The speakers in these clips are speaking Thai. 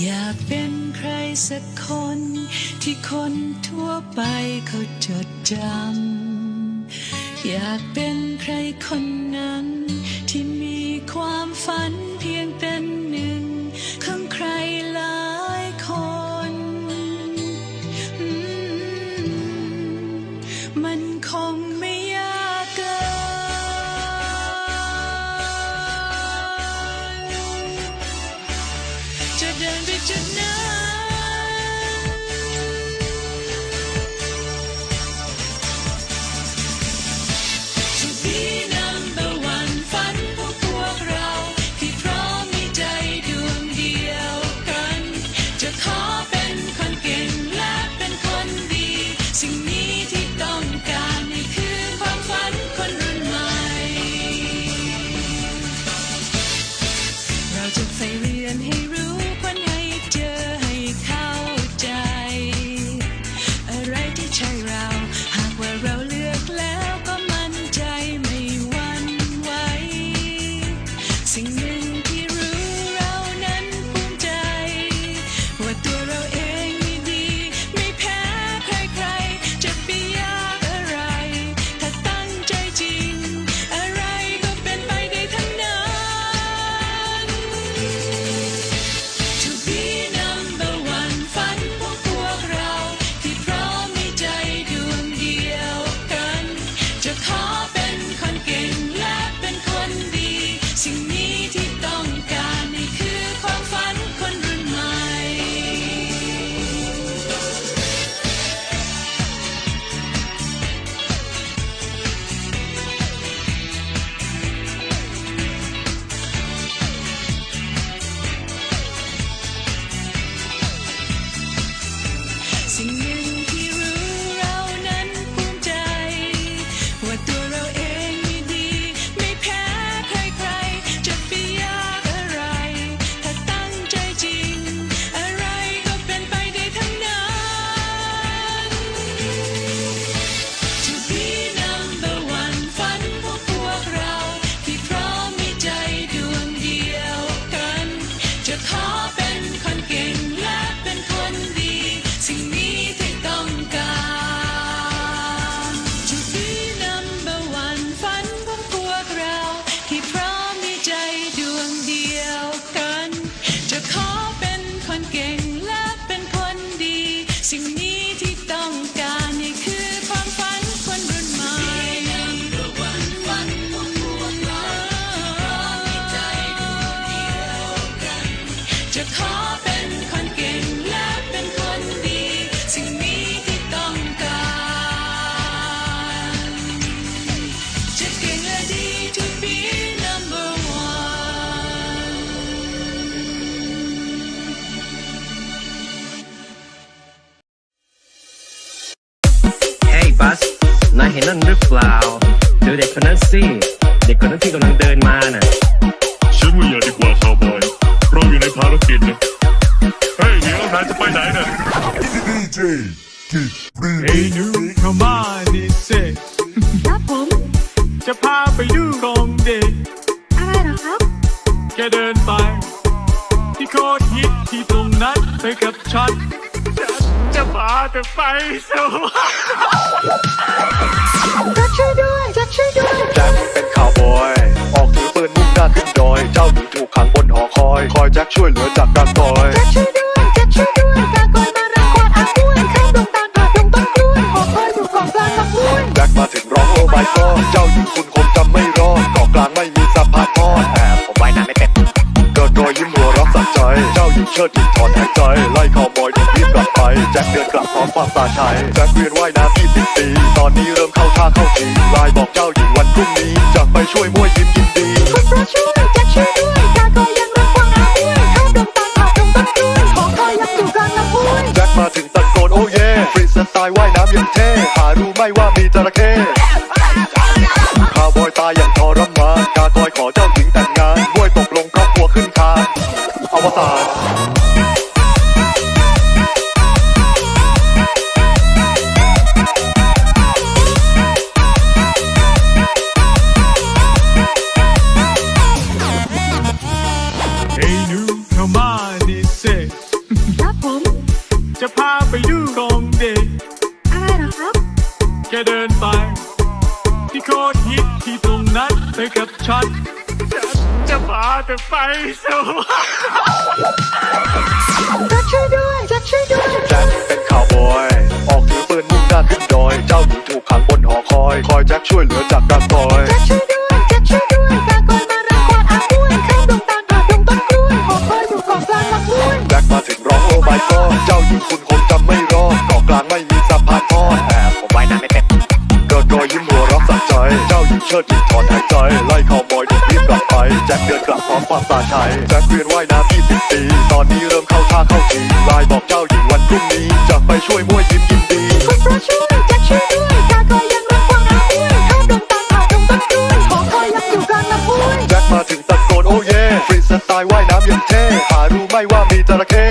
อยากเป็นใครสักคนที่คนทั่วไปเขาจดจำ อยากเป็นใครคนนั้นที่มีความฝันเพียงเป็นหนึ่งของใครหลายคนมมันคง สิ่ จะขอเป็นคนเก่งและเป็นคนดี สิ่งนี้ที่ต้องการจะเก่งและดี to be number one เฮ้ยบัส นายเห็นนั่นหรือเปล่า ดูเด็กคนนั้นสิ เด็กคนนั้นที่กำลังเดินมาน่ะ ฉันว่าอย่าดีกว่าคาวบอย เราอยู่ในภารกิจนะเฮ้ยเดี๋ยวนายจะไปไหนเนี่ย DJ Kid Free ไอ้หนูเข้ามาดิเซครับผมจะพาไปดูของเด็กอะไรเหรอครับแกเดินไป ที่โคตรฮิตที่ตรงนั้นไปกับฉันฉันจะพาเธอไปสวรรค์จะช่วยด้วยจะช่วยด้วย ช่วยเหลือจากการต่อยจะช่วยด้วยแจะช่วยด้วยกากอยมารังควานอาอ้วนข้างดวงตาลผ่าดงต้นกล้วยหอคอยอยู่กาะกลางลำห้วยแจ็คมาถึงร้องโอ้ไม่ก็เจ้าหญิงคุณคงจำไม่รอดเกาะกลางไม่มีสะพานทอดแต่ผมว่ายน้ำไม่เป็นเกิดรอยยิ้มหัวเรักสัใจ เจ้าหญิงเชิดหญิงถอนหายใจไล่ข่าวบอยที่รีบกลับไปแจ็คเดินกลับพร้อมความสาชัยแจ็คเรียนว่ายน้ำที่สิบปีตอนนี้เริ่มเข้าท่าเข้าทีไลน์บอกเจ้าหญิงวันพรุ่งนี้จะไปช่วยมั่วยิ้มยินดีคุณพระช่วยจะช่วยด้วย มาถึงตะโกนโอ้เย่ฟรีสไตล์ว่ายน้ำยังเท่ ไปกับช็อตจะพาเธอไปสู่จัดช่วยด้วยจัดช่วยด้วยแจ็คเป็นข่าวบอย ออกถือปืนมุ่งหน้าขึ้นดอย เจ้าหนูถูกขังบนหอคอย คอยแจ็คช่วยเหลือจากการคอย เชิดที่ถอนหายใจ ไล่ข่าวบอยที่รีบกลับไป แจ็คเดินกลับพร้อมความตาชัย แจ็คเรียนว่ายน้ำที่สิบปี ตอนนี้เริ่มเข้าท่าเข้าทีไลน์บอกเจ้าหญิงวันพรุ่งนี้ จะไปช่วยมวยยิ้มยินดีคนโปรช่วยแจ็คช่วยด้วยกาคอยังรักความน้ำด้วยข้ามดงตาขาวดงต้นด้วยของคอยยังอยู่กลางลำพุ้ยแจ็คมาถึงตะโซนโอเย่ฟรีสไตล์ว่ายน้ำยังเท่หารู้ไหมว่ามีจระเข้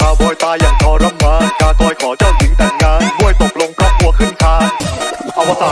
ข้าวบอยตายอย่างทรมานกาคอขอเจ้าหญิงแต่งงานมวยตกลงครอบครัวขึ้นคาอวสาน